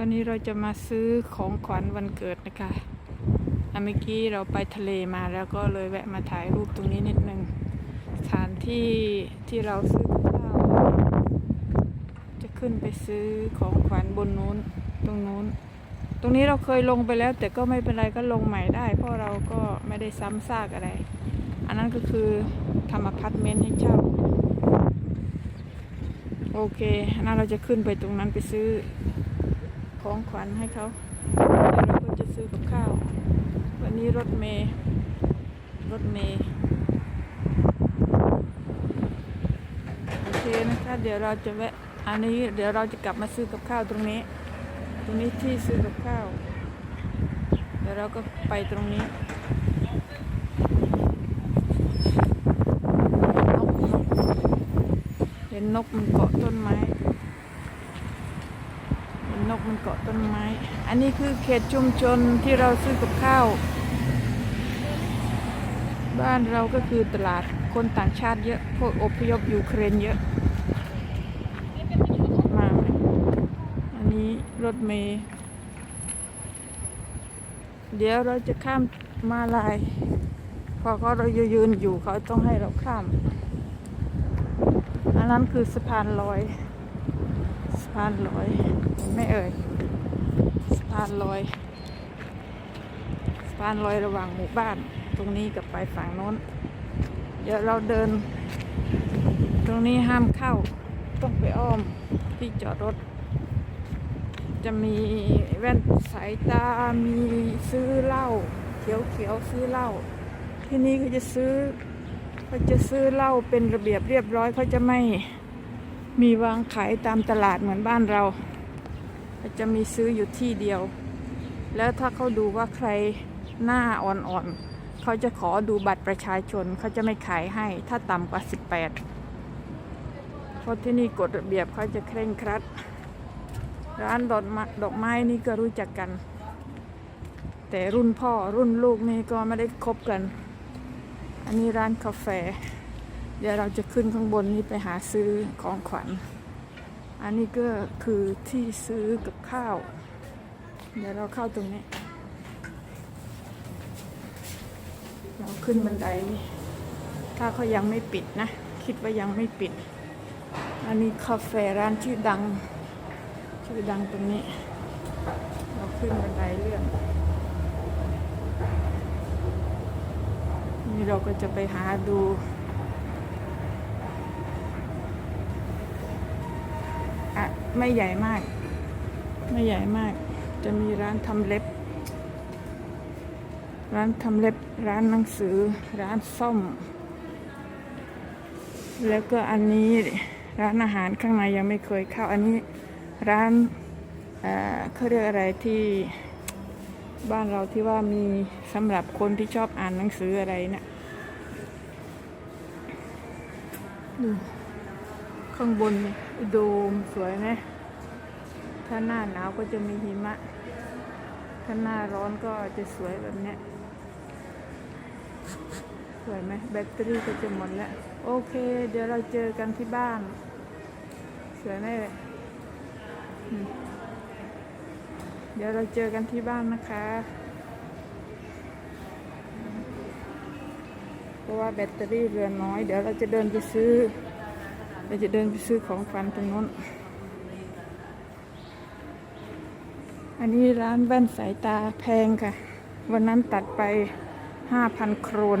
วันนี้เราจะมาซื้อของขวัญวันเกิดนะคะอเมื่อกี้เราไปทะเลมาแล้วก็เลยแวะมาถ่ายรูปตรงนี้นิดนึงสถานที่ที่เราซื้อข้าวจะขึ้นไปซื้อของขวัญบนนู้นตรงนู้น ตรงนี้เราเคยลงไปแล้ว แต่ก็ไม่เป็นไรก็ลงใหม่ได้ เพราะเราก็ไม่ได้ซ้ำซากอะไร อันนั้นก็คือทำอพาร์ตเมนต์ให้เช่าโอเคนนั้นเราจะขึ้นไปตรงนั้นไปซื้อ ของขวัญให้เขาแล้วเราก็จะซื้อกับข้าว วันนี้รถเมย์รถเมย์โอเคนะคะเดี๋ยวเราจะแวะอันนี้เดี๋ยวเราจะกลับมาซื้อกับข้าวตรงนี้ ตรงนี้ที่ซื้อกับข้าว เดี๋ยวเราก็ไปตรงนี้นกนกเห็นนกมันเกาะต้นไม้ กมันเกาะต้นไม้ อันนี้คือเขตชุมชนที่เราซื้อกับข้าว บ้านเราก็คือตลาดคนต่างชาติเยอะ พวกอพยพยูเครนเยอะ มาไหมอันนี้รถเมย์เดี๋ยวเราจะข้ามมาลาย พอเขาเรายืนอยู่เขาต้องให้เราข้าม อันนั้นคือสะพานลอย สะพานลอยไม่เอ่ยสะพานลอยสะพานลอยระหว่างหมู่บ้าน ตรงนี้กับไปฝั่งโน้น เดี๋ยวเราเดิน ตรงนี้ห้ามเข้า ต้องไปอ้อมที่จอดรถ จะมีแว่นสายตา มีซื้อเหล้าเขียวเขียวซื้อเหล้าที่นี่เขาจะซื้อเขาจะซื้อเหล้าเป็นระเบียบเรียบร้อยเขาจะไม่ มีวางขายตามตลาดเหมือนบ้านเราเขาจะมีซื้ออยู่ที่เดียว แล้วถ้าเขาดูว่าใครหน้าอ่อนๆเขาจะขอดูบัตรประชาชนเขาจะไม่ขายให้ ถ้าต่ำกว่า 18 เพราะที่นี่กฎระเบียบเขาจะเคร่งครัด ร้านดอกไม้ดอกไม้นี่ก็รู้จักกัน แต่รุ่นพ่อรุ่นลูกนี่ก็ไม่ได้คบกัน อันนี้ร้านกาแฟ เดี๋ยวเราจะขึ้นข้างบนนี้ไปหาซื้อของขวัญ อันนี้ก็คือที่ซื้อกับข้าว เดี๋ยวเราเข้าตรงนี้ เราขึ้นบันไดนี่ถ้าเขายังไม่ปิดนะ คิดว่ายังไม่ปิด อันนี้คาเฟ่ร้านชื่อดัง ชื่อดังตรงนี้ เราขึ้นบันไดเลื่อนนี่เราก็จะไปหาดู อะไม่ใหญ่มาก ไม่ใหญ่มาก จะมีร้านทำเล็บ ร้านทำเล็บ ร้านหนังสือ ร้านซ่อม แล้วก็อันนี้ร้านอาหารข้างในยังไม่เคยเข้า อันนี้ร้านเอ่อเขาเรียกอะไรที่บ้านเราที่ว่ามีสำหรับคนที่ชอบอ่านหนังสืออะไรเนะี่ยดู ข้างบนนี่โดมสวยไหมถ้าหน้าหนาวก็จะมีหิมะ ถ้าหน้าร้อนก็จะสวยแบบเนี้ย สวยไหมแบตเตอรี่ก็จะหมดแล้ว โอเค เดี๋ยวเราเจอกันที่บ้าน สวยไหมเอ่ยอืมเดี๋ยวเราเจอกันที่บ้านนะคะ เพราะว่าแบตเตอรี่เรือน้อย เดี๋ยวเราจะเดินไปซื้อ เราจะเดินไปซื้อของฟันตรงนู้น อันนี้ร้านแว่นสายตาแพงค่ะ วันนั้นตัดไป5,000โครน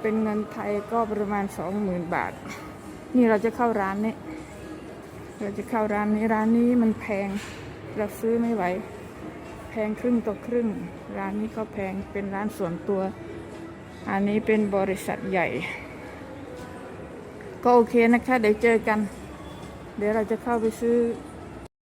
เป็นเงินไทยก็ประมาณ20,000บาท นี่เราจะเข้าร้านนี้ เราจะเข้าร้านนี้ร้านนี้มันแพง เราซื้อไม่ไหว แพงครึ่งต่อครึ่ง ร้านนี้ก็แพง เป็นร้านส่วนตัว อันนี้เป็นบริษัทใหญ่ ก็โอเคนะคะ เดี๋ยวเจอกัน เดี๋ยวเราจะเข้าไปซื้อ